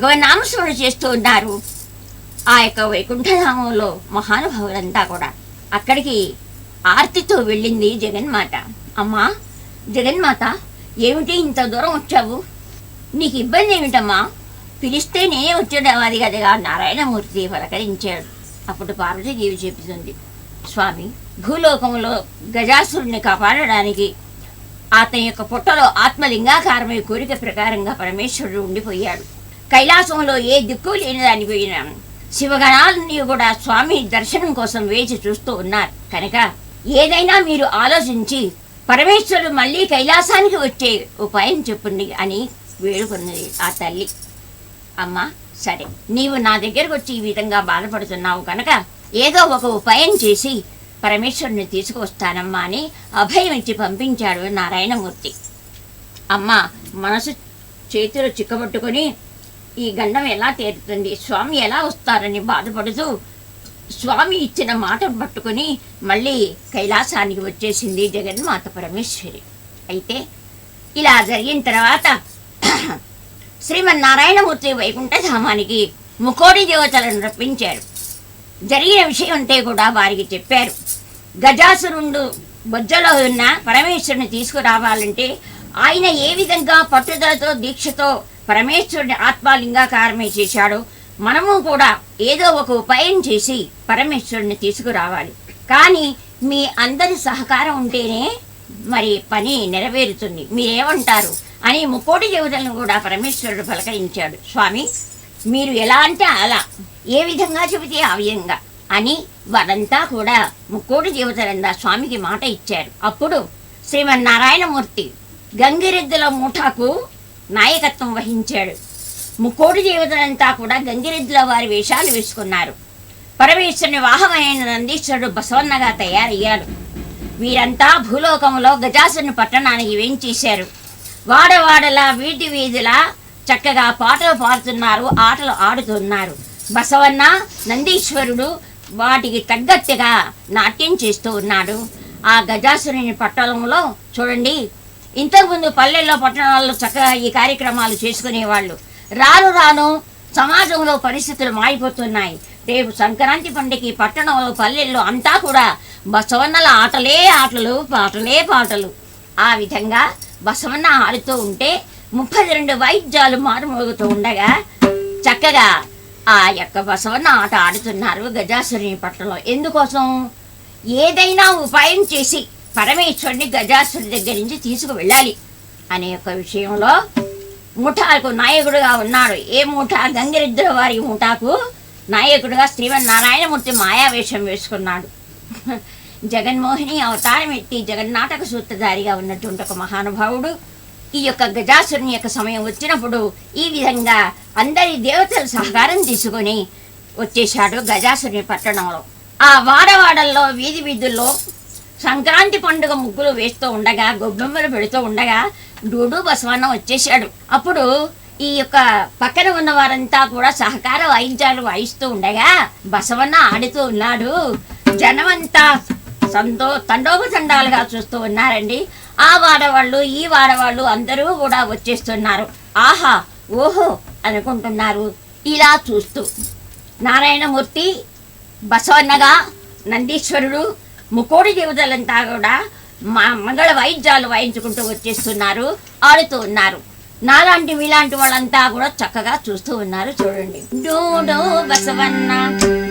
భగవన్నామస్మరణ చేస్తూ ఉన్నారు. ఆ యొక్క వైకుంఠధామంలో మహానుభావులంతా కూడా అక్కడికి ఆర్తితో వెళ్ళింది జగన్మాత. అమ్మా జగన్మాత ఏమిటి ఇంత దూరం వచ్చావు? నీకు ఇబ్బంది ఏమిటమ్మా? పిలిస్తే నేనే వచ్చేవాది కదగా నారాయణమూర్తి పలకరించాడు. అప్పుడు పార్వతీదేవి చెబుతుంది స్వామి భూలోకంలో గజాసురుణ్ణి కాపాడడానికి అతని యొక్క పుట్టలో ఆత్మలింగాకారమై కోరిక ప్రకారంగా పరమేశ్వరుడు ఉండిపోయాడు. కైలాసంలో ఏ దిక్కు లేని దానిపోయిన శివగణాలన్నీ కూడా స్వామి దర్శనం కోసం వేచి చూస్తూ ఉన్నారు. కనుక ఏదైనా మీరు ఆలోచించి పరమేశ్వరుడు మళ్ళీ కైలాసానికి వచ్చే ఉపాయం చెప్పుండి అని వేడుకున్నది ఆ తల్లి. అమ్మా సరే నీవు నా దగ్గరకు వచ్చి ఈ విధంగా బాధపడుతున్నావు కనుక ఏదో ఒక ఉపాయం చేసి పరమేశ్వరుని తీసుకువస్తానమ్మా అని అభయం ఇచ్చి పంపించాడు నారాయణమూర్తి. అమ్మ మనసు చేతిలో చిక్కబట్టుకొని ఈ గండం ఎలా తీరుతుంది? స్వామి ఎలా వస్తారని బాధపడుతూ స్వామి ఇచ్చిన మాట పట్టుకొని మళ్ళీ కైలాసానికి వచ్చేసింది జగన్మాత పరమేశ్వరి. అయితే ఇలా జరిగిన తర్వాత శ్రీమన్నారాయణమూర్తి వైకుంఠధామానికి ముకోడి దేవతలను రప్పించారు. జరిగిన విషయం అంతే కూడా వారికి చెప్పారు. గజాసురుండు బొజ్జలో ఉన్న పరమేశ్వరుని తీసుకురావాలంటే ఆయన ఏ విధంగా పట్టుదలతో దీక్షతో పరమేశ్వరుని ఆత్మలింగాకారమే చేశాడో. మనము కూడా ఏదో ఒక ఉపాయం చేసి పరమేశ్వరుని తీసుకురావాలి. కానీ మీ అందరి సహకారం ఉంటేనే మరి పని నెరవేరుతుంది. మీరేమంటారు? అని ముక్కోటి దేవతలను కూడా పరమేశ్వరుడు పలకరించాడు. స్వామి మీరు ఎలా అంటే అలా. ఏ విధంగా చెబితే ఆ విధంగా అని వారంతా కూడా ముక్కోటి దేవతలందా స్వామికి మాట ఇచ్చారు. అప్పుడు శ్రీమన్నారాయణమూర్తి గంగిరెద్దుల ముఠాకు నాయకత్వం వహించాడు. ముక్కోటి దేవతలంతా కూడా గంగిరెద్దుల వారి వేషాలు వేసుకున్నారు. పరమేశ్వరుని వాహమైన నందీశ్వరుడు బసవన్నగా తయారయ్యారు వీరంతా భూలోకంలో గజాసుని పట్టణానికి వేయించేశారు వాడవాడలా వీధి వీధిలా చక్కగా పాటలు పాడుతున్నారు ఆటలు ఆడుతున్నారు. బసవన్న నందీశ్వరుడు వాటికి తగ్గట్టుగా నాట్యం చేస్తూ ఉన్నాడు. ఆ గజాసురుని పట్టణంలో చూడండి ఇంతకుముందు పల్లెల్లో పట్టణాల్లో చక్కగా ఈ కార్యక్రమాలు చేసుకునేవాళ్ళు. రాను రాను సమాజంలో పరిస్థితులు మారిపోతున్నాయి. రేపు సంక్రాంతి పండుగకి పట్టణంలో పల్లెల్లో అంతా కూడా బసవన్నల ఆటలే ఆటలు పాటలే పాటలు. ఆ విధంగా బసవన్న ఆడుతూ ఉంటే ముప్పై రెండు వైద్యాలు మారుమోగుతూ ఉండగా చక్కగా ఆ యొక్క బసవన్న ఆట ఆడుతున్నారు గజాసురిని పట్టణంలో. ఎందుకోసం? ఏదైనా ఉపాయం చేసి పరమేశ్వరుని గజాసురుడి దగ్గర నుంచి తీసుకువెళ్ళాలి. అనే యొక్క విషయంలో ముఠాకు నాయకుడుగా ఉన్నాడు. ఏ ముఠా? గంగిరిద్ర వారి ముఠాకు నాయకుడుగా శ్రీమన్నారాయణమూర్తి మాయావేషం వేసుకున్నాడు. జగన్మోహిని అవతారం ఎత్తి జగన్నాటక సూత్రధారిగా ఉన్నటువంటి ఒక మహానుభావుడు. ఈ యొక్క గజాసురుని యొక్క సమయం వచ్చినప్పుడు ఈ విధంగా అందరి దేవతల సహకారం తీసుకొని వచ్చేశాడు గజాసురుని పట్టణంలో. ఆ వాడవాడల్లో వీధి వీధుల్లో సంక్రాంతి పండుగ ముగ్గులు వేస్తూ ఉండగా గొబ్బెమ్మలు పెడుతూ ఉండగా డూడు బసవన్న వచ్చేసాడు అప్పుడు ఈ యొక్క పక్కన ఉన్న వారంతా కూడా సహకార వాయించాలు వాయిస్తూ ఉండగా బసవన్న ఆడుతూ ఉన్నాడు. జనమంతా సంతో తండోపతండాలుగా చూస్తూ ఉన్నారండి. ఆ వాడవాళ్ళు ఈ వాడవాళ్ళు అందరూ కూడా వచ్చేస్తున్నారు. ఆహా ఓహో అనుకుంటున్నారు. ఇలా చూస్తూ. నారాయణమూర్తి బసవన్నగా నందీశ్వరుడు ముకోడి దేవతలంతా కూడా మా మంగళ వైద్యాలు వాయించుకుంటూ వచ్చేస్తున్నారు ఆడుతూ ఉన్నారు. నాలాంటి మీలాంటి వాళ్ళంతా కూడా చక్కగా చూస్తూ ఉన్నారు చూడండి. డూడు బసవన్న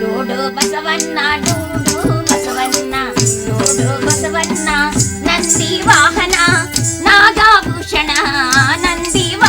డూడు బసవన్న డూడు బసవన్న డూడు బసవన్న నంది వాహన నాగాభూషణ నంది వాహన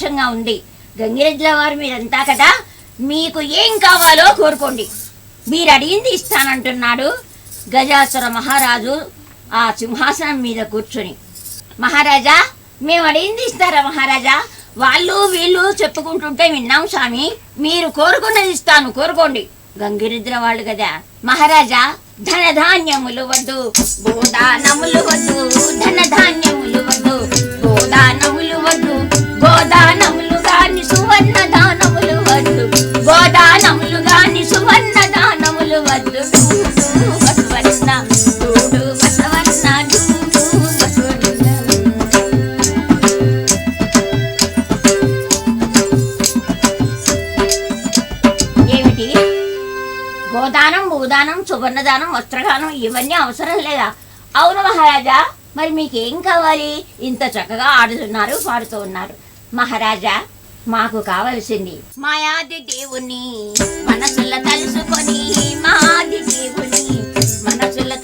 సంతోషంగా ఉంది గంగిరెద్దుల వారు మీరంతా కదా మీకు ఏం కావాలో కోరుకోండి. మీరు అడిగింది ఇస్తానంటున్నాడు గజాసుర మహారాజు ఆ సింహాసనం మీద కూర్చొని. మహారాజా మేము అడిగింది ఇస్తారా మహారాజా? వాళ్ళు వీళ్ళు చెప్పుకుంటుంటే విన్నాం స్వామి మీరు కోరుకున్నది ఇస్తాను కోరుకోండి. గంగిరిద్ర వాళ్ళు కదా. మహారాజా ధనధాన్యములు వద్దు గోదానములు వద్దు ధనధాన్యములు వద్దు గోదానములు వద్దు. గోదానములు గాని సువర్ణ దానములు వద్దు. గోదానములు గాని సువర్ణ దానములు వద్దు ఏమిటి? గోదానం భూదానం సువర్ణదానం వస్త్రదానం ఇవన్నీ అవసరం లేదా? అవును మహారాజా మరి మీకేం కావాలి? ఇంత చక్కగా ఆడుతున్నారు పాడుతూ ఉన్నారు. మహారాజా మాకు కావలసింది. మాయాది దేవుని మనసుల తలుసుకొని మాది దేవుని మనసుల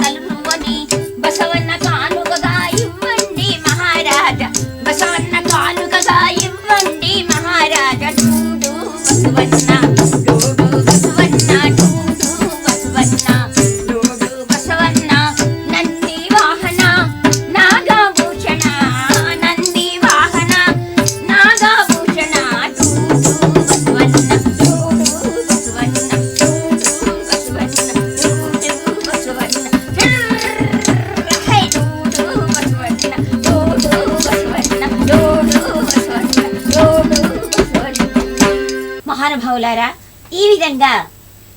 మహానుభావులారా ఈ విధంగా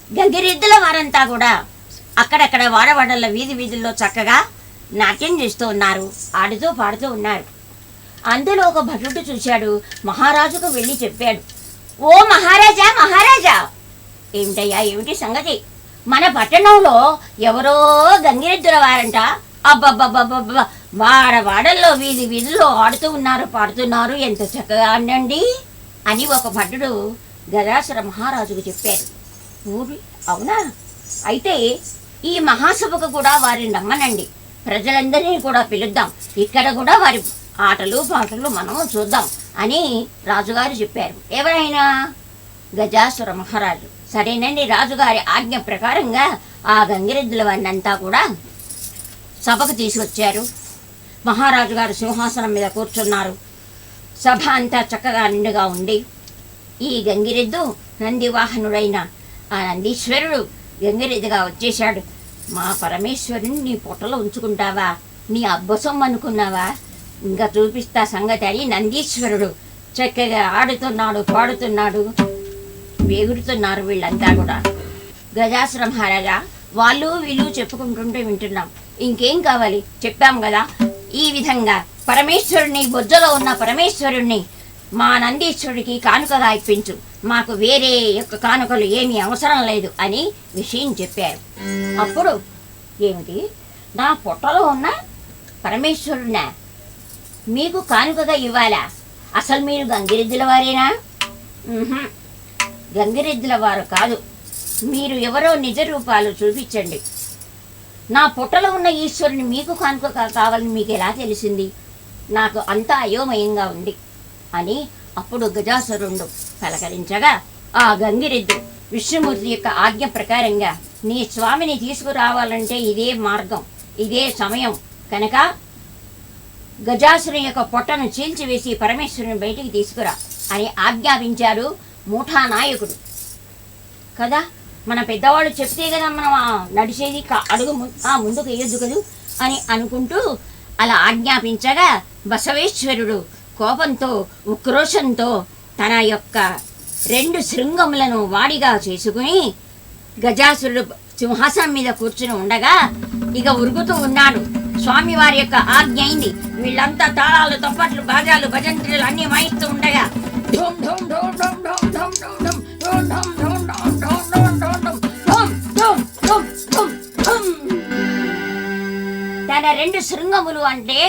గంగిరెద్దుల వారంతా కూడా అక్కడక్కడ వాడవాడల వీధి వీధుల్లో చక్కగా నాట్యం చేస్తూ ఉన్నారు ఆడుతూ పాడుతూ ఉన్నారు. అందులో ఒక భటుడు చూశాడు మహారాజుకు వెళ్ళి చెప్పాడు ఓ మహారాజా మహారాజా! ఏమిటయ్యా ఏమిటి సంగతి? మన పట్టణంలో ఎవరో గంగిరెద్దుల వారంట అబ్బబ్బబ్బబ్బబ్బ వాడ వాడల్లో వీధి వీధుల్లో ఆడుతూ ఉన్నారు పాడుతున్నారు ఎంత చక్కగా ఆడండి అని ఒక భటుడు గజాసుర మహారాజుకు చెప్పారు. ఊరి అవునా? అయితే ఈ మహాసభకు కూడా వారిని రమ్మనండి ప్రజలందరినీ కూడా పిలుద్దాం. ఇక్కడ కూడా వారి ఆటలు పాటలు మనము చూద్దాం అని రాజుగారు చెప్పారు. ఎవరైనా? గజాసుర మహారాజు. సరేనండి రాజుగారి ఆజ్ఞ ప్రకారంగా ఆ గంగిరెద్దుల వారినంతా కూడా సభకు తీసుకొచ్చారు. మహారాజు గారు సింహాసనం మీద కూర్చున్నారు. సభ అంతా చక్కగా నిండుగా ఉండి ఈ గంగిరెద్దు నందివాహనుడైన ఆ నందీశ్వరుడు గంగిరెద్దుగా వచ్చేశాడు. మా పరమేశ్వరుని నీ పొట్టలో ఉంచుకుంటావా? నీ అబ్బసం అనుకున్నావా? ఇంకా చూపిస్తా సంగతి అని నందీశ్వరుడు చక్కగా ఆడుతున్నాడు పాడుతున్నాడు. వేగుడుతున్నారు వీళ్ళంతా కూడా. గజాసుర మహారాజా వాళ్ళు వీళ్ళు చెప్పుకుంటుంటే వింటున్నాం. ఇంకేం కావాలి? చెప్పాం కదా. ఈ విధంగా పరమేశ్వరుణ్ణి బొజ్జలో ఉన్న పరమేశ్వరుణ్ణి మా నందీశ్వరుడికి కానుకగా ఇప్పించు. మాకు వేరే యొక్క కానుకలు ఏమీ అవసరం లేదు అని విషయం చెప్పారు. అప్పుడు ఏమిటి? నా పొట్టలో ఉన్న పరమేశ్వరుడినా మీకు కానుకగా ఇవ్వాలా? అసలు మీరు గంగిరెద్దుల వారేనా? గంగిరెద్దుల వారు కాదు. మీరు ఎవరో నిజ రూపాలు చూపించండి. నా పొట్టలో ఉన్న ఈశ్వరుని మీకు కానుకగా కావాలని మీకు ఎలా తెలిసింది? నాకు అంతా అయోమయంగా ఉంది. అని అప్పుడు గజాసురుడు పలకరించగా ఆ గంగిరెద్దు విష్ణుమూర్తి యొక్క ఆజ్ఞ ప్రకారంగా నీ స్వామిని తీసుకురావాలంటే ఇదే మార్గం ఇదే సమయం. కనుక గజాసురుని యొక్క పొట్టను చీల్చివేసి పరమేశ్వరుని బయటికి తీసుకురా అని ఆజ్ఞాపించారు మూఠా నాయకుడు కదా మన పెద్దవాళ్ళు చెప్తే కదా మనం నడిచేది అడుగు ఆ ముందుకు వేయొద్దు కదూ అని అనుకుంటూ అలా ఆజ్ఞాపించగా బసవేశ్వరుడు కోపంతో ఉక్రోషంతో తన యొక్క రెండు శృంగములను వాడిగా చేసుకుని గజాసురుడు సింహాసనం మీద కూర్చుని ఉండగా ఇక ఉరుగుతూ ఉన్నాడు స్వామివారి యొక్క ఆజ్ఞ అయింది వీళ్ళంతా తాళాలు తప్పట్లు భాగాలు భజంత్రులు అన్ని వాయిస్తూ ఉండగా తన రెండు శృంగములు అంటే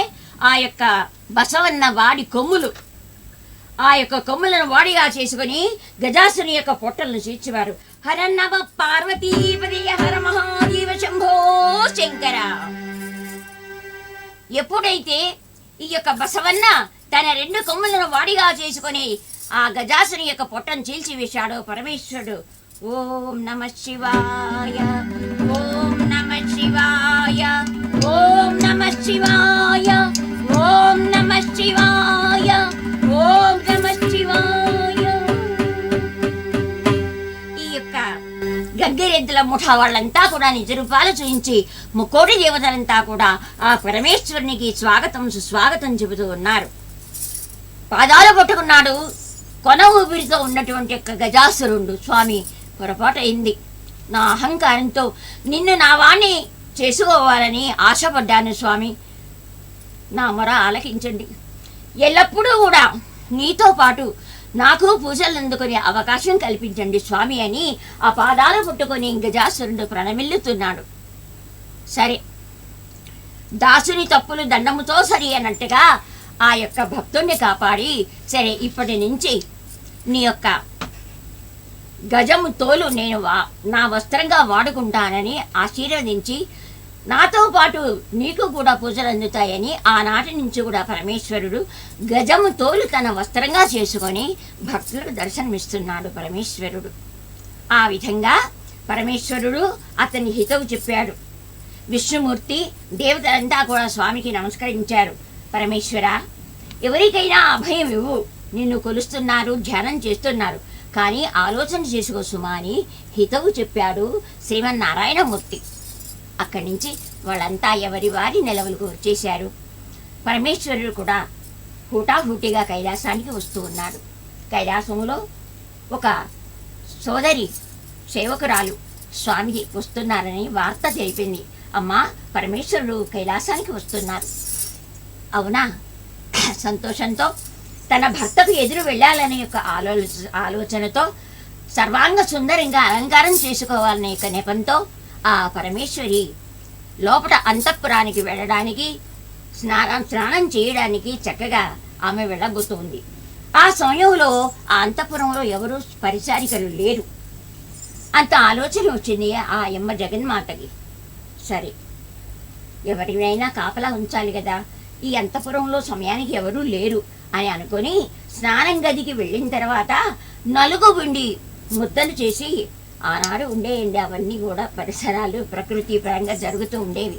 ఆ యొక్క బసవన్న వాడి కొమ్ములు. ఆ యొక్క కొమ్ములను వాడిగా చేసుకుని గజాసుని యొక్క పొట్టలను చేర్చేవారు హరన్నవ పార్వతీపతి హర మహాదేవ శంభో శంకర. ఎప్పుడైతే ఈ యొక్క బసవన్న తన రెండు కొమ్ములను వాడిగా చేసుకొని ఆ గజాసుని యొక్క పొట్టను చీల్చి చీల్చివేశాడు పరమేశ్వరుడు. ఓం నమ శివాయ. ఓం నమ శివాయ. ఓం నమ శివాయ. నమ శివాయ. ఓం నమ శివాయ. ఈ యొక్క గంగిరెద్దుల ముఠా వాళ్ళంతా కూడా నిజ రూపాలు చూయించి ముక్కోటి దేవతలంతా కూడా ఆ పరమేశ్వరునికి స్వాగతం సుస్వాగతం చెబుతూ ఉన్నారు. పాదాలు పట్టుకున్నాడు కొన ఊపిరితో ఉన్నటువంటి యొక్క గజాసురుడు స్వామి పొరపాటు అయింది నా అహంకారంతో నిన్ను నా వాణ్ణి చేసుకోవాలని ఆశపడ్డాను స్వామి. నా మొర ఆలకించండి. ఎల్లప్పుడూ కూడా నీతో పాటు నాకు పూజలు అందుకునే అవకాశం కల్పించండి స్వామి అని ఆ పాదాలు పుట్టుకొని గజాసురుడు ప్రణమిల్లుతున్నాడు. సరే దాసుని తప్పులు దండముతో సరి అన్నట్టుగా ఆ యొక్క భక్తుణ్ణి కాపాడి సరే ఇప్పటి నుంచి నీ యొక్క గజము తోలు నేను వా నా వస్త్రంగా వాడుకుంటానని ఆశీర్వదించి నాతో పాటు నీకు కూడా పూజలు అందుతాయని ఆనాటి నుంచి కూడా పరమేశ్వరుడు గజము తోలు తన వస్త్రంగా చేసుకొని భక్తులకు దర్శనమిస్తున్నాడు పరమేశ్వరుడు. ఆ విధంగా పరమేశ్వరుడు అతని హితవు చెప్పాడు. విష్ణుమూర్తి దేవతలంతా కూడా స్వామికి నమస్కరించారు. పరమేశ్వర ఎవరికైనా అభయం ఇవ్వు. నిన్ను కొలుస్తున్నారు ధ్యానం చేస్తున్నారు. కానీ ఆలోచన చేసుకో సుమా అని హితవు చెప్పాడు శ్రీమన్నారాయణమూర్తి. అక్కడి నుంచి వాళ్ళంతా ఎవరి వారి నిలవలకు వచ్చేశారు. పరమేశ్వరుడు కూడా హూటాహూటిగా కైలాసానికి వస్తూ ఉన్నాడు. కైలాసంలో ఒక సోదరి సేవకురాలు స్వామికి వస్తున్నారని వార్త తెలిపింది. అమ్మా పరమేశ్వరుడు కైలాసానికి వస్తున్నారు. అవునా? సంతోషంతో తన భర్తకు ఎదురు వెళ్ళాలనే యొక్క ఆలోచ ఆలోచనతో సర్వాంగ సుందరంగా అలంకారం చేసుకోవాలనే యొక్క నెపంతో ఆ పరమేశ్వరి లోపల అంతఃపురానికి వెళ్ళడానికి స్నానం స్నానం చేయడానికి చక్కగా ఆమె వెళ్ళబోతోంది. ఆ సమయంలో ఆ అంతఃపురంలో ఎవరు పరిచారికలు లేరు. అంత ఆలోచన వచ్చింది ఆ యమ్మ జగన్మాతకి. సరే ఎవరినైనా కాపలా ఉంచాలి కదా. ఈ అంతఃపురంలో సమయానికి ఎవరూ లేరు అని అనుకొని స్నానం గదికి వెళ్ళిన తర్వాత నలుగు పిండి ముద్దలు చేసి ఆనాడు ఉండేయండి. అవన్నీ కూడా పరిసరాలు ప్రకృతి పరంగా జరుగుతూ ఉండేవి.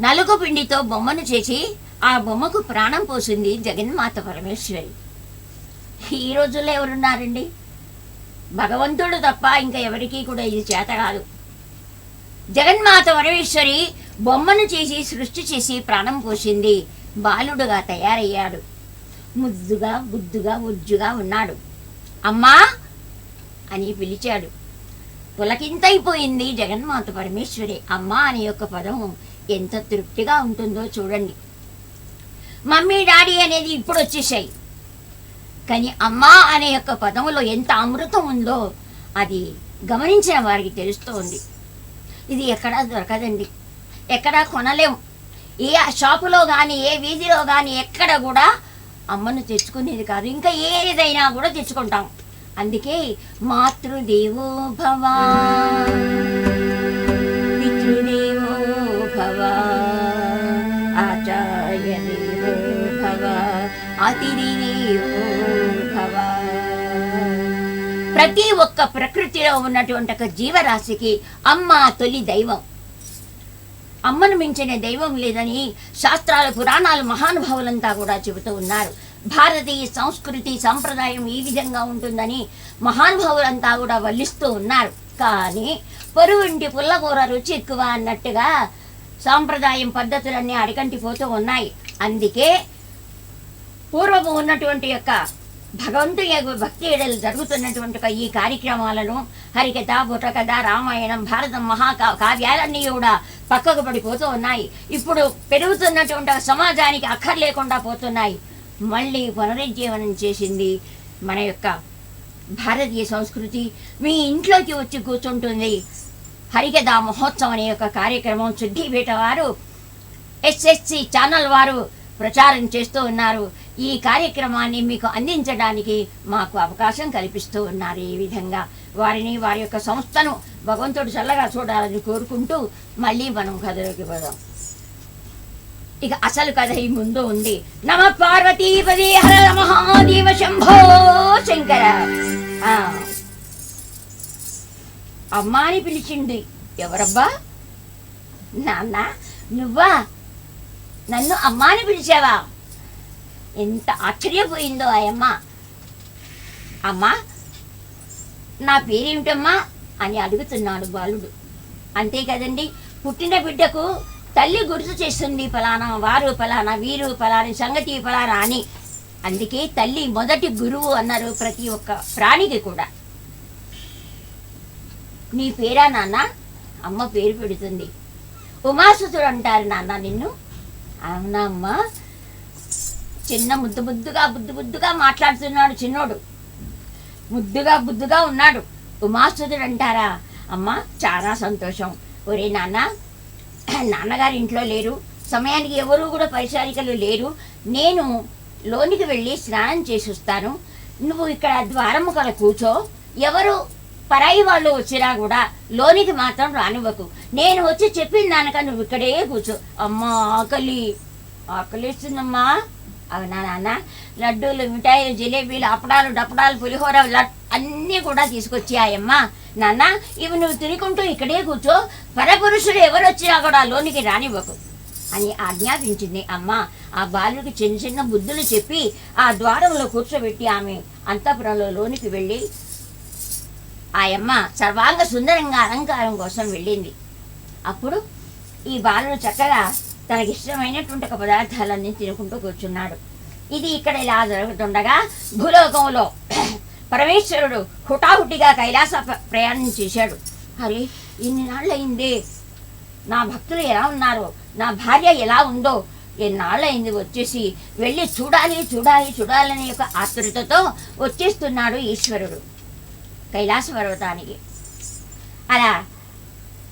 నలుగు పిండితో బొమ్మను చేసి ఆ బొమ్మకు ప్రాణం పోసింది జగన్మాత పరమేశ్వరి. ఈ రోజుల్లో ఎవరున్నారండి? భగవంతుడు తప్ప ఇంకా ఎవరికీ కూడా ఇది చేత కాదు. జగన్మాత పరమేశ్వరి బొమ్మను చేసి సృష్టి చేసి ప్రాణం పోసింది. బాలుడుగా తయారయ్యాడు. ముద్దుగా బుద్దుగా ఉజ్జుగా ఉన్నాడు. అమ్మా అని పిలిచాడు. పులకింతైపోయింది జగన్మాత పరమేశ్వరి. అమ్మా అనే యొక్క పదం ఎంత తృప్తిగా ఉంటుందో చూడండి. మమ్మీ డాడీ అనేది ఇప్పుడు వచ్చేసాయి కానీ అమ్మా అనే యొక్క పదములో ఎంత అమృతం ఉందో అది గమనించిన వారికి తెలుస్తోంది. ఇది ఎక్కడా దొరకదండి. ఎక్కడా కొనలేం ఏ షాపులో కానీ ఏ వీధిలో కానీ ఎక్కడ కూడా అమ్మను తెచ్చుకునేది కాదు. ఇంకా ఏదైనా కూడా తెచ్చుకుంటాం. అందుకే మాతృదేవో భవ. పితృదేవో భవ. ఆచార్య దేవో భవ. అతిథిదేవో భవ. ప్రతి ఒక్క ప్రకృతిలో ఉన్నటువంటి ఒక జీవరాశికి అమ్మ తొలి దైవం. అమ్మను మించిన దైవం లేదని శాస్త్రాలు పురాణాలు మహానుభావులంతా కూడా చెబుతూ ఉన్నారు. భారతీయ సంస్కృతి సంప్రదాయం ఈ విధంగా ఉంటుందని మహానుభావులంతా కూడా వల్లిస్తూ ఉన్నారు. కానీ పొరువింటి పుల్లకూర రుచి ఎక్కువ అన్నట్టుగా సాంప్రదాయం పద్ధతులన్నీ అడికంటిపోతూ ఉన్నాయి. అందుకే పూర్వము ఉన్నటువంటి యొక్క భగవంతుని భక్తి ఏడలు జరుగుతున్నటువంటి ఈ కార్యక్రమాలను హరికథ బుటకథ రామాయణం భారతం మహాకా కావ్యాలన్నీ కూడా పక్కకు పడిపోతూ ఉన్నాయి. ఇప్పుడు పెరుగుతున్నటువంటి సమాజానికి అక్కర్లేకుండా పోతున్నాయి. మళ్ళీ పునరుజ్జీవనం చేసింది మన యొక్క భారతీయ సంస్కృతి. మీ ఇంట్లోకి వచ్చి కూర్చుంటుంది హరికథ మహోత్సవం అనే యొక్క కార్యక్రమం. సిద్ధిపేట వారు ఎస్ఎస్సి ఛానల్ వారు ప్రచారం చేస్తూ ఉన్నారు. ఈ కార్యక్రమాన్ని మీకు అందించడానికి మాకు అవకాశం కల్పిస్తూ ఉన్నారు ఈ విధంగా. వారిని వారి యొక్క సంస్థను భగవంతుడు చల్లగా చూడాలని కోరుకుంటూ మళ్ళీ మనం కథలోకి పోదాం. ఇక అసలు కథ ఈ ముందు ఉంది. నమ పార్వతీపదే హర మహాదేవ శంభో శంకర. ఆ. అమ్మా అని పిలిచింది. ఎవరబ్బా? నాన్న నువ్వా? నన్ను అమ్మా అని పిలిచావా? ఎంత ఆశ్చర్యపోయిందో ఆ అమ్మా నా పేరేమిటమ్మా? అని అడుగుతున్నాడు బాలుడు. అంతే కదండి. పుట్టిన బిడ్డకు తల్లి గుర్తు చేస్తుంది ఫలానా వారు ఫలానా వీరు ఫలాని సంగతి ఫలానా అని. అందుకే తల్లి మొదటి గురువు అన్నారు ప్రతి ఒక్క ప్రాణికి కూడా. నీ పేరా నాన్న? అమ్మ పేరు పెడుతుంది. ఉమాసుతుడు అంటారు నాన్న నిన్ను. అవునా అమ్మ? చిన్న ముద్దు ముద్దుగా బుద్దు బుద్దుగా మాట్లాడుతున్నాడు చిన్నోడు. ముద్దుగా బుద్దుగా ఉన్నాడు. ఉమాసుతుడు అంటారా? అమ్మ చాలా సంతోషం. ఒరే నాన్న నాన్నగారు ఇంట్లో లేరు. సమయానికి ఎవరు కూడా పరిచారికలు లేరు. నేను లోనికి వెళ్ళి స్నానం చేసి వస్తాను. నువ్వు ఇక్కడ ద్వారము కల కూర్చో. ఎవరు పరాయి వాళ్ళు వచ్చినా కూడా లోనికి మాత్రం రానివ్వకు. నేను వచ్చి చెప్పిన దానక నువ్వు ఇక్కడే కూర్చో. అమ్మా ఆకలి. ఆకలిస్తుందమ్మా. అవునా నాన్న? లడ్డూలు మిఠాయిలు జిలేబీలు అప్పడాలు డప్పడాలు పులిహోర లడ్ అన్నీ కూడా తీసుకొచ్చాయమ్మా. నాన్న ఇవి నువ్వు తినుకుంటూ ఇక్కడే కూర్చో. పరపురుషులు ఎవరు వచ్చినా కూడా లోనికి రానివ్వకు అని ఆజ్ఞాపించింది అమ్మ. ఆ బాలుడికి చిన్న చిన్న బుద్ధులు చెప్పి ఆ ద్వారంలో కూర్చోబెట్టి ఆమె అంతఃపురంలో లోనికి వెళ్ళి ఆయమ్మ సర్వాంగ సుందరంగా అలంకారం కోసం వెళ్ళింది. అప్పుడు ఈ బాలుడు చక్కగా తనకి ఇష్టమైనటువంటి ఒక పదార్థాలన్నీ తినుకుంటూ కూర్చున్నాడు. ఇది ఇక్కడ ఇలా జరుగుతుండగా భూలోకంలో పరమేశ్వరుడు హుటాహుటిగా కైలాస ప్రయాణం చేశాడు. అరే ఇన్ని నాళ్ళయిందే. నా భక్తులు ఎలా ఉన్నారో నా భార్య ఎలా ఉందో ఎన్నాళ్ళయింది వచ్చేసి వెళ్ళి చూడాలి చూడాలి చూడాలనే యొక్క ఆతృతతో వచ్చేస్తున్నాడు ఈశ్వరుడు కైలాస పర్వతానికి. అలా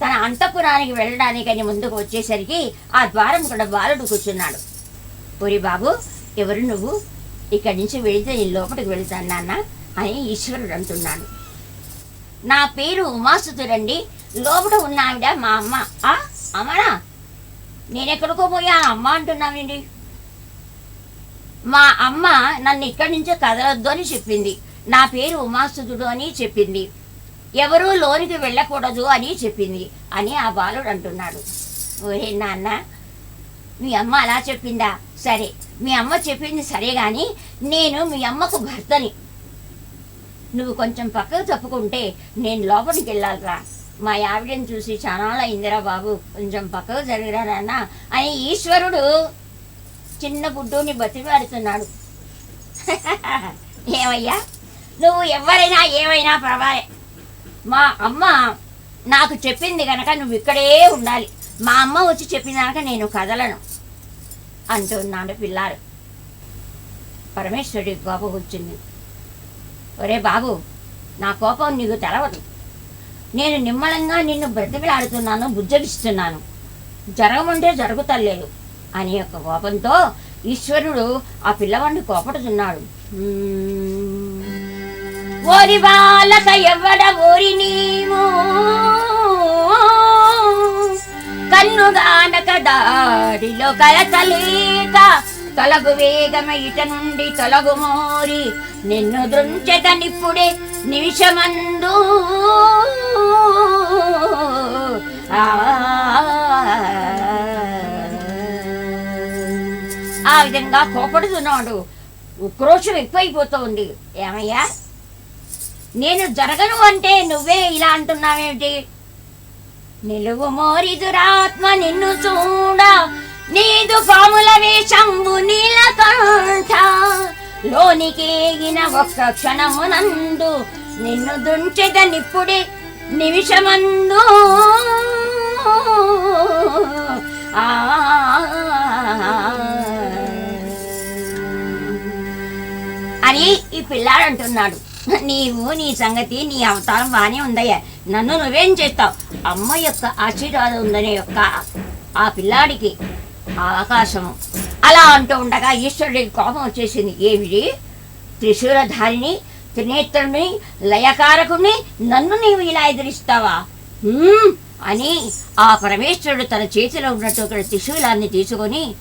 తన అంతఃపురానికి వెళ్ళడానికని ముందుకు వచ్చేసరికి ఆ ద్వారం కూడా బాలుడు కూర్చున్నాడు. ఒరి బాబు ఎవరు నువ్వు? ఇక్కడి నుంచి వెళితే నేను లోపలికి వెళ్తాను నాన్న. అని ఈశ్వరుడు అంటున్నాడు. నా పేరు ఉమాసుతురండి లోపల ఉన్న ఆవిడ మా అమ్మ. ఆ అమ్మనా నేను ఎక్కడికో అమ్మ అంటున్నానండి మా అమ్మ నన్ను ఇక్కడి నుంచే కదలొద్దు అని చెప్పింది. నా పేరు ఉమాసుతుడు అని చెప్పింది. ఎవరూ లోనికి వెళ్ళకూడదు అని చెప్పింది అని ఆ బాలుడు అంటున్నాడు. ఓరే నాన్న మీ అమ్మ అలా చెప్పిందా? సరే మీ అమ్మ చెప్పింది సరే కానీ నేను మీ అమ్మకు భర్తని. నువ్వు కొంచెం పక్కకు తప్పుకుంటే నేను లోపలికి వెళ్ళాలిరా. మా ఆవిడని చూసి చాలా అయిందిరా బాబు. కొంచెం పక్కకు జరిగిరా నాన్న అని ఈశ్వరుడు చిన్న బుడ్డుని బతిమాడుతున్నాడు. ఏమయ్యా? నువ్వు ఎవరైనా ఏమైనా పర్వాలే. మా అమ్మ నాకు చెప్పింది కనుక నువ్వు ఇక్కడే ఉండాలి. మా అమ్మ వచ్చి చెప్పిన కనుక నేను కదలను అంటున్నాడు పిల్లాడు. పరమేశ్వరుడి కోపం వచ్చింది. ఒరే బాబు నా కోపం నీకు తెలవదు. నేను నిమ్మలంగా నిన్ను బ్రతికిలాడుతున్నాను బుజ్జగిస్తున్నాను. జరగమంటే జరుగుతలేదు అని యొక్క కోపంతో ఈశ్వరుడు ఆ పిల్లవాడిని కోపడుతున్నాడు. ఓరి బాలక ఎవ్వడ ఓరి నీవు? కన్నుగానక దారిలో కలతలేక తొలగు వేగమ ఇట నుండి తొలగు మోరి నిన్ను దృంచెతనిప్పుడే నిమిషమందు. ఆ. ఆ విధంగా కోపడుతున్నాడు. ఉక్రోషం ఎక్కువైపోతుంది. ఏమయ్యా? నేను జరగను అంటే నువ్వే ఇలా అంటున్నావేమిటి? నిలువు మోరిదురాత్మ నిన్ను చూడ. నీదు పాముల వేషంబు నీలకంఠ. లోనికేగిన ఒక్క క్షణమునందు నిన్ను దుంచెదనిప్పుడే నిమిషమందు. ఆ. అని ఈ పిల్లాడు అంటున్నాడు. నీవు నీ సంగతి నీ అవతారం బాగానే ఉందయ్యా. నన్ను నువ్వేం చేస్తావు? అమ్మ యొక్క ఆశీర్వాదం ఉందనే యొక్క ఆ పిల్లాడికి. ఆకాశము అలా అంటూ ఉండగా ఈశ్వరుడికి కోపం వచ్చేసింది. ఏమిటి? త్రిశూలధారిని త్రినేత్రుని లయకారకుని నన్ను నీవు ఇలా ఎదిరిస్తావా? అని ఆ పరమేశ్వరుడు తన చేతిలో ఉన్నట్టు త్రిశూలాన్ని తీసుకొని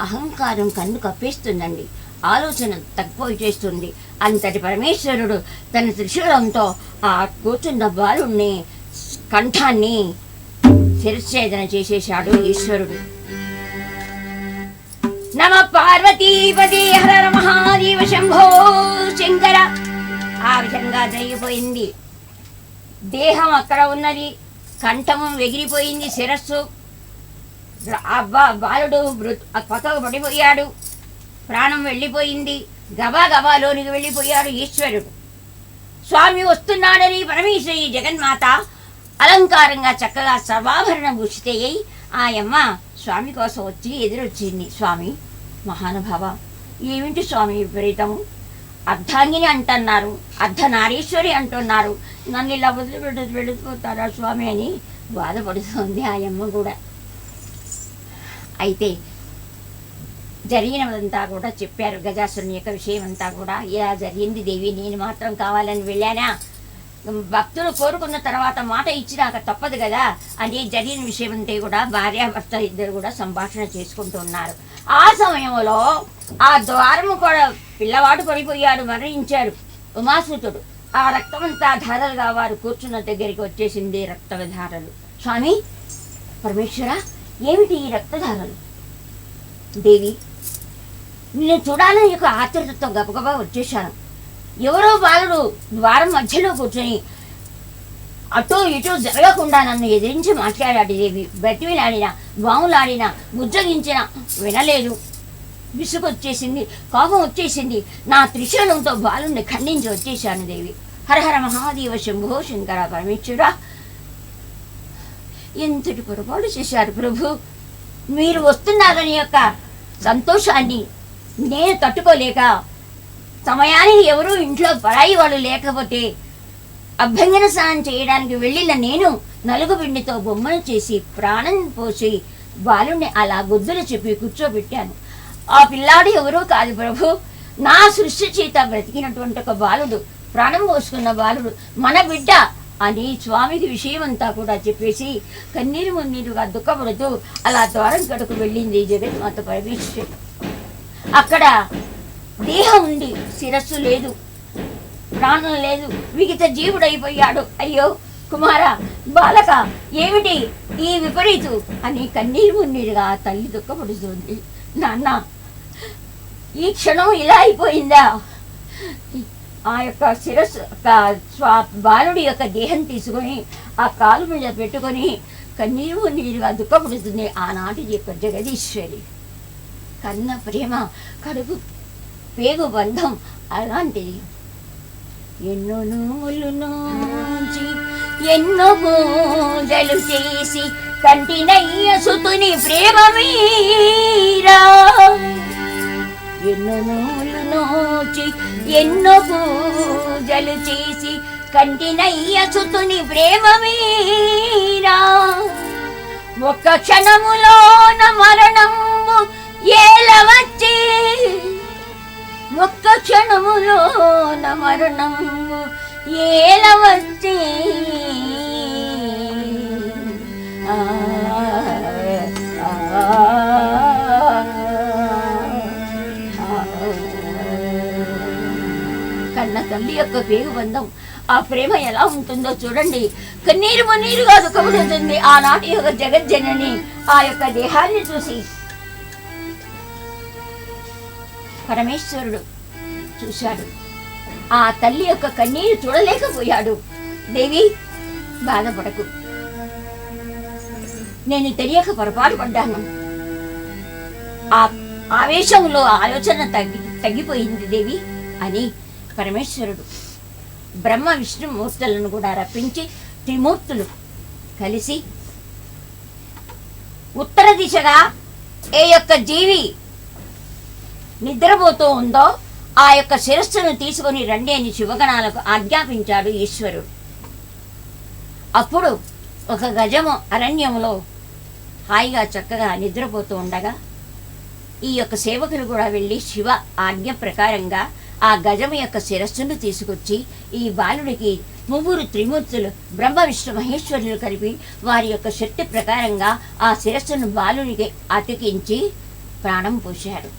అహంకారం కన్ను కప్పేస్తుందండి. ఆలోచన తక్కువ చేస్తుంది. అంతటి పరమేశ్వరుడు తన త్రిశూలంతో ఆ కూర్చున్న బాలుణ్ణి కంఠాన్ని శిరచ్ఛేదన చేసేశాడు ఈశ్వరుడు. నమ పార్వతీపతి హర మహాదేవ శంభో శంకర. ఆ విధంగా జరిగిపోయింది. దేహం అక్కడ ఉన్నది కంఠము ఎగిరిపోయింది శిరస్సు. అబ్బా ఆ బాలుడు పక్కకు పడిపోయాడు. ప్రాణం వెళ్ళిపోయింది. గబా గబాలోనికి వెళ్ళిపోయాడు ఈశ్వరుడు. స్వామి వస్తున్నాడని పరమేశ్వరి జగన్మాత అలంకారంగా చక్కగా సర్వాభరణ భూషితయ్యి. అయి ఆ యమ్మ స్వామి కోసం వచ్చి ఎదురొచ్చింది స్వామి మహానుభావ ఏమిటి స్వామి విపరీతము? అర్ధాంగిని అంటున్నారు అర్ధనారీశ్వరి అంటున్నారు. నన్ను ఇలా వదిలిపెట్టి వెళ్ళిపోతారా స్వామి అని బాధపడుతుంది ఆయమ్మ కూడా. అయితే జరిగినదంతా కూడా చెప్పారు గజాసురుని యొక్క విషయం అంతా కూడా. ఇలా జరిగింది దేవి నేను మాత్రం కావాలని వెళ్ళానా? భక్తులు కోరుకున్న తర్వాత మాట ఇచ్చినాక తప్పదు కదా. అని జరిగిన విషయం అంటే కూడా భార్యాభర్త ఇద్దరు కూడా సంభాషణ చేసుకుంటున్నారు ఆ సమయంలో ఆ ద్వారము కూడా పిల్లవాడు పడిపోయాడు మరణించాడు. ఉమాసుతుడు ఆ రక్తమంతా ధారలుగా వారు కూర్చున్న దగ్గరికి వచ్చేసింది రక్తధారలు. స్వామి పరమేశ్వర ఏమిటి ఈ రక్తధారలు? దేవి నిన్ను చూడాలని యొక్క ఆతృతతో గబగబా వచ్చేశాను. ఎవరో బాలుడు ద్వారం మధ్యలో కూర్చొని అటూ ఇటూ జరగకుండా నన్ను ఎదిరించి మాట్లాడాడు దేవి. బెట్టివిలాడిన బాములాడినా బుజ్జగించిన వినలేదు. విసుగు వచ్చేసింది కోపం వచ్చేసింది నా త్రిశూలంతో బాలుని ఖండించి వచ్చేశాను దేవి. హరహర మహాదేవ శంభో శంకర పరమేశ్వర. ఎంతటి పొరపాటు చేశారు ప్రభు? మీరు వస్తున్నారని యొక్క సంతోషాన్ని నేను తట్టుకోలేక సమయానికి ఎవరూ ఇంట్లో పరాయి వాళ్ళు లేకపోతే అభ్యంగన స్నానం చేయడానికి వెళ్ళిన నేను నలుగు పిండితో బొమ్మను చేసి ప్రాణం పోసి బాలుని అలా గుద్దులు చెప్పి కూర్చోబెట్టాను. ఆ పిల్లాడు ఎవరూ కాదు ప్రభు. నా సృష్టి చేత బ్రతికినటువంటి ఒక బాలుడు ప్రాణం పోసుకున్న బాలుడు మన బిడ్డ అని స్వామికి విషయం అంతా కూడా చెప్పేసి కన్నీరు మున్నీరుగా దుఃఖపడుతూ అలా ద్వారం కడుకు వెళ్ళింది జగన్మాత పరమేశ్వరి అక్కడ దేహం ఉంది. శిరస్సు లేదు. ప్రాణం లేదు. విగిత జీవుడైపోయాడు. అయ్యో కుమార బాలక ఏమిటి? ఈ విపరీతు. అని కన్నీరు మున్నీరుగా తల్లి దుఃఖపడుతుంది. నాన్న ఈ క్షణం ఇలా అయిపోయిందా? ఆ యొక్క శిరస్సు స్వా బాలుడి యొక్క దేహం తీసుకొని ఆ కాలు మీద పెట్టుకొని కన్నీరు నీరుగా దుఃఖపడుతుంది ఆనాటి యొక్క జగదీశ్వరి. కన్న ప్రేమ కడుపు పేగు బంధం అలాంటిది. ఎన్నో నూములు నోచి ఎన్నో పూజలు చేసి కంటినయ్య సుతుని ప్రేమ మీరా ఎన్నో నూలు నోచి ఎన్నో పూజలు చేసి కంటినయ్య సుతుని ప్రేమ మీరా ఒక్క క్షణములోన మరణము ఏలవచ్చి ఒక్క క్షణములో నమరణం ఏలవచ్చి ఆ, కన్న తల్లి యొక్క వేగుబంధం ఆ ప్రేమ ఎలా ఉంటుందో చూడండి. కన్నీరు మున్నీరుగా దుఃఖపడుతుంది ఆనాటి యొక్క జగజ్జనని ఆ యొక్క దేహాన్ని చూసి. పరమేశ్వరుడు చూశాడు. ఆ తల్లి యొక్క కన్నీరు చూడలేకపోయాడు. దేవి బాధపడకు. నేను తెలియక పొరపాటు పడ్డాను. ఆ ఆవేశంలో ఆలోచన తగ్గి తగ్గిపోయింది దేవి అని పరమేశ్వరుడు బ్రహ్మ విష్ణుమూర్తులను కూడా రప్పించి త్రిమూర్తులు కలిసి ఉత్తర దిశగా ఏ యొక్క జీవి నిద్రపోతూ ఉందో ఆ యొక్క శిరస్సును తీసుకొని రండి అని శివగణాలకు ఆజ్ఞాపించాడు ఈశ్వరుడు. అప్పుడు ఒక గజము అరణ్యంలో హాయిగా చక్కగా నిద్రపోతూ ఉండగా ఈ యొక్క సేవకులు కూడా వెళ్ళి శివ ఆజ్ఞ ప్రకారంగా ఆ గజము యొక్క శిరస్సును తీసుకొచ్చి ఈ బాలుడికి ముగ్గురు త్రిమూర్తులు బ్రహ్మ విష్ణు మహేశ్వరులు కలిపి వారి యొక్క శక్తి ప్రకారంగా ఆ శిరస్సును బాలునికి అతికించి ప్రాణం పోశారు.